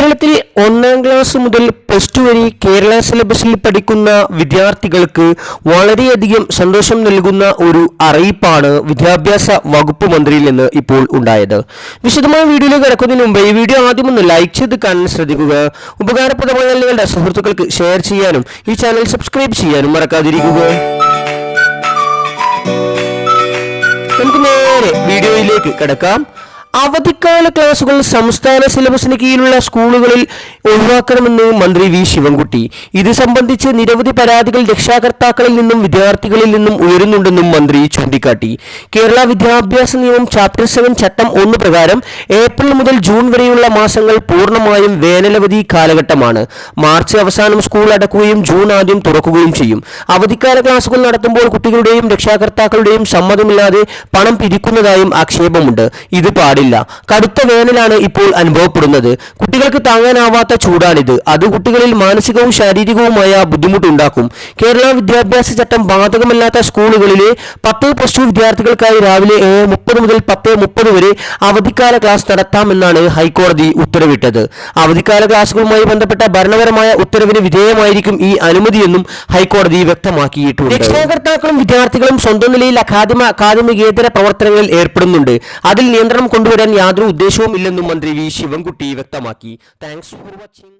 കേരളത്തിൽ ഒന്നാം ക്ലാസ് മുതൽ പ്ലസ് ടു വരെ കേരള സിലബസിൽ പഠിക്കുന്ന വിദ്യാർത്ഥികൾക്ക് വളരെയധികം സന്തോഷം നൽകുന്ന ഒരു അറിയിപ്പാണ് വിദ്യാഭ്യാസ വകുപ്പ് മന്ത്രിയിൽ നിന്ന് ഇപ്പോൾ ഉണ്ടായത്. വിശദമായ വീഡിയോയിൽ കിടക്കുന്നതിന് മുമ്പ് ഈ വീഡിയോ ആദ്യം ഒന്ന് ലൈക്ക് ചെയ്ത് കാണാൻ ശ്രദ്ധിക്കുക. ഉപകാരപ്രദമായ നിങ്ങളുടെ സുഹൃത്തുക്കൾക്ക് ഷെയർ ചെയ്യാനും ഈ ചാനൽ സബ്സ്ക്രൈബ് ചെയ്യാനും മറക്കാതിരിക്കുക. നമുക്ക് നേരെ വീഡിയോയിലേക്ക് കിടക്കാം. അവധിക്കാല ക്ലാസുകൾ സംസ്ഥാന സിലബസിന് കീഴിലുള്ള സ്കൂളുകളിൽ ഒഴിവാക്കണമെന്ന് മന്ത്രി വി. ശിവൻകുട്ടി. ഇത് സംബന്ധിച്ച് നിരവധി പരാതികൾ രക്ഷാകർത്താക്കളിൽ നിന്നും വിദ്യാർത്ഥികളിൽ നിന്നും ഉയരുന്നുണ്ടെന്നും മന്ത്രി ചൂണ്ടിക്കാട്ടി. കേരള വിദ്യാഭ്യാസ നിയമം ചാപ്റ്റർ സെവൻ ചട്ടം ഒന്ന് പ്രകാരം ഏപ്രിൽ മുതൽ ജൂൺ വരെയുള്ള മാസങ്ങൾ പൂർണമായും വേനലവധി കാലഘട്ടമാണ്. മാർച്ച് അവസാനം സ്കൂൾ അടക്കുകയും ജൂൺ ആദ്യം തുറക്കുകയും ചെയ്യും. അവധിക്കാല ക്ലാസുകൾ നടത്തുമ്പോൾ കുട്ടികളുടെയും രക്ഷാകർത്താക്കളുടെയും സമ്മതമില്ലാതെ പണം പിരിക്കുന്നതായും ആക്ഷേപമുണ്ട്. ഇത് പാടില്ല. കടുത്ത വേനലാണ് ഇപ്പോൾ അനുഭവപ്പെടുന്നത്. കുട്ടികൾക്ക് താങ്ങാനാവാത്ത ചൂടാണിത്. അത് കുട്ടികളിൽ മാനസികവും ശാരീരികവുമായ ബുദ്ധിമുട്ടുണ്ടാക്കും. കേരള വിദ്യാഭ്യാസ ചട്ടം ബാധകമല്ലാത്ത സ്കൂളുകളിലെ പത്ത് പ്ലസ് ടു വിദ്യാർത്ഥികൾക്കായി രാവിലെ ഏഴ് മുപ്പത് മുതൽ പത്ത് മുപ്പത് വരെ അവധിക്കാല ക്ലാസ് നടത്താമെന്നാണ് ഹൈക്കോടതി ഉത്തരവിട്ടത്. അവധിക്കാല ക്ലാസുകളുമായി ബന്ധപ്പെട്ട ഭരണപരമായ ഉത്തരവിന് വിധേയമായിരിക്കും ഈ അനുമതിയെന്നും ഹൈക്കോടതി വ്യക്തമാക്കിയിട്ടുണ്ട്. രക്ഷാകർത്താക്കളും വിദ്യാർത്ഥികളും സ്വന്തം നിലയിൽ അക്കാദമ അക്കാദമികേതര പ്രവർത്തനങ്ങളിൽ ഏർപ്പെടുന്നുണ്ട്. അതിൽ നിയന്ത്രണം കൊണ്ടുവരാൻ യാതൊരു ഉദ്ദേശവും ഇല്ലെന്നും മന്ത്രി വി. ശിവൻകുട്ടി വ്യക്തമാക്കി. Thanks for watching